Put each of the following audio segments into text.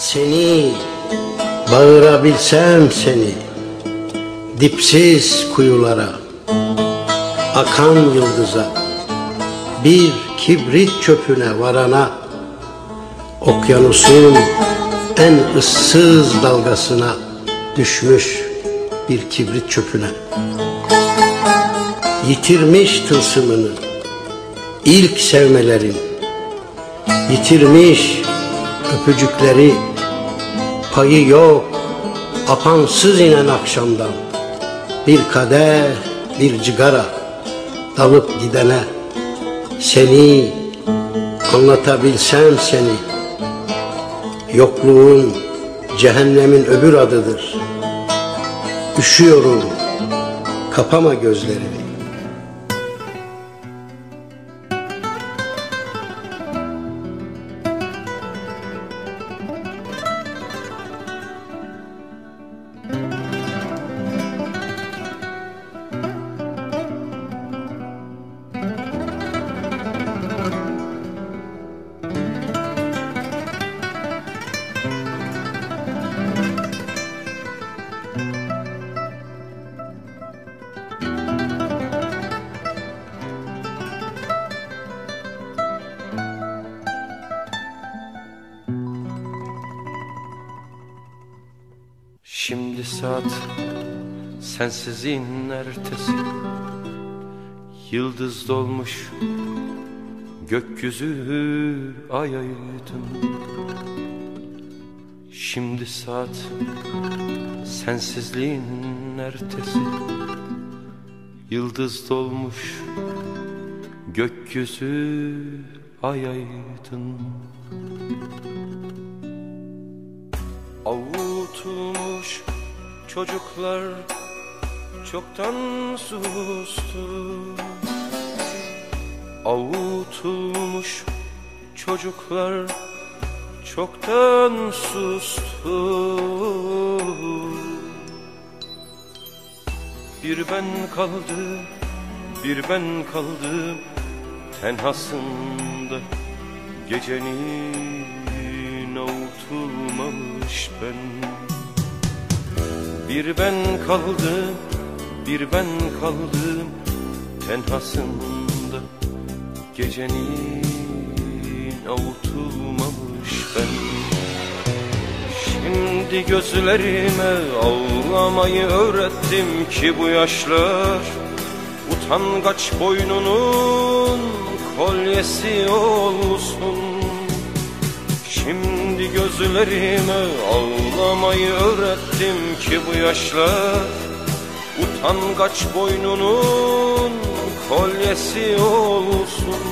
Seni bağırabilsem seni Dipsiz kuyulara Akan yıldıza Bir kibrit çöpüne varana Okyanusun en ıssız dalgasına Düşmüş bir kibrit çöpüne. Yitirmiş tılsımını ilk sevmelerin Yitirmiş öpücükleri Payı yok apansız inen akşamdan. Bir kadeh bir cigara dalıp gidene Seni anlatabilsem seni. Yokluğun cehennemin öbür adıdır. Üşüyorum kapama gözlerini Şimdi saat sensizliğin ertesi. Yıldız dolmuş gökyüzü ay aydın Şimdi saat sensizliğin ertesi. Yıldız dolmuş gökyüzü ay aydın Avutulmuş çocuklar çoktan sustu. Avutulmuş çocuklar çoktan sustu. Bir ben kaldı, bir ben kaldım tenhasında. Gecenin avutulmamış ben Bir ben kaldım, bir ben kaldım tenhasında. Gecenin avutulmamış ben. Şimdi gözlerime ağlamayı öğrettim ki bu yaşlar Utangaç boynunun kolyesi olsun gözlerime ağlamayı öğrettim ki bu yaşlar Utangaç boynunun kolyesi olsun.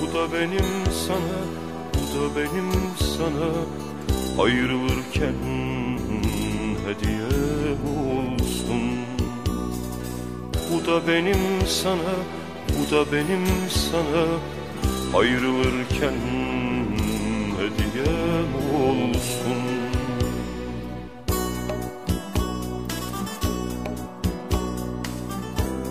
Bu da benim sana, bu da benim sana Ayrılırken hediye olsun. Bu da benim sana, bu da benim sana Ayrılırken hediye olsun.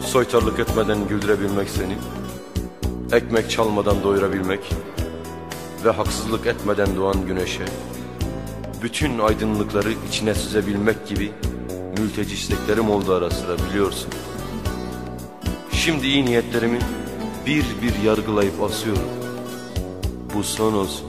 Soytarlık etmeden güldürebilmek seni Ekmek çalmadan doyurabilmek Ve haksızlık etmeden doğan güneşe Bütün aydınlıkları içine süzebilmek gibi Mülteci isteklerim oldu ara sıra biliyorsun. Şimdi iyi niyetlerimi bir bir yargılayıp asıyorum. Bu son olsun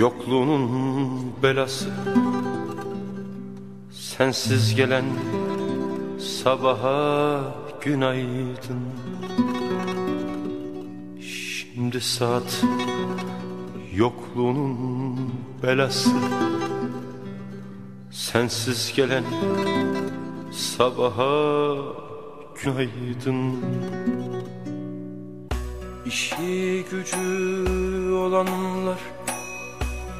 yokluğunun belası. Sensiz gelen sabaha günaydın. Şimdi saat yokluğunun belası. Sensiz gelen sabaha günaydın. İşi gücü olanlar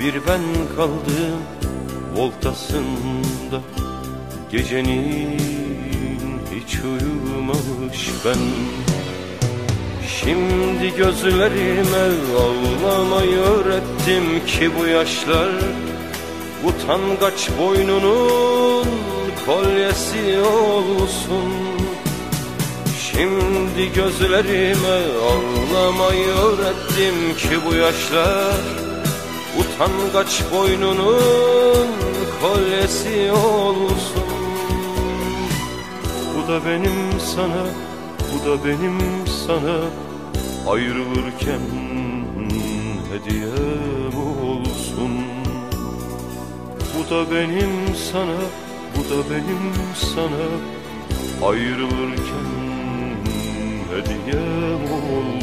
bir ben kaldım Voltasında. Gecenin hiç uyumamış ben. Şimdi gözlerime ağlamayı öğrettim ki bu yaşlar Utangaç boynunun kolyesi olsun. Şimdi gözlerime ağlamayı öğrettim ki bu yaşlar Utangaç boynunun kolyesi olsun. Bu da benim sana, bu da benim sana. Ayrılırken hediyem olsun. Bu da benim sana, bu da benim sana. Ayrılırken hediyem olsun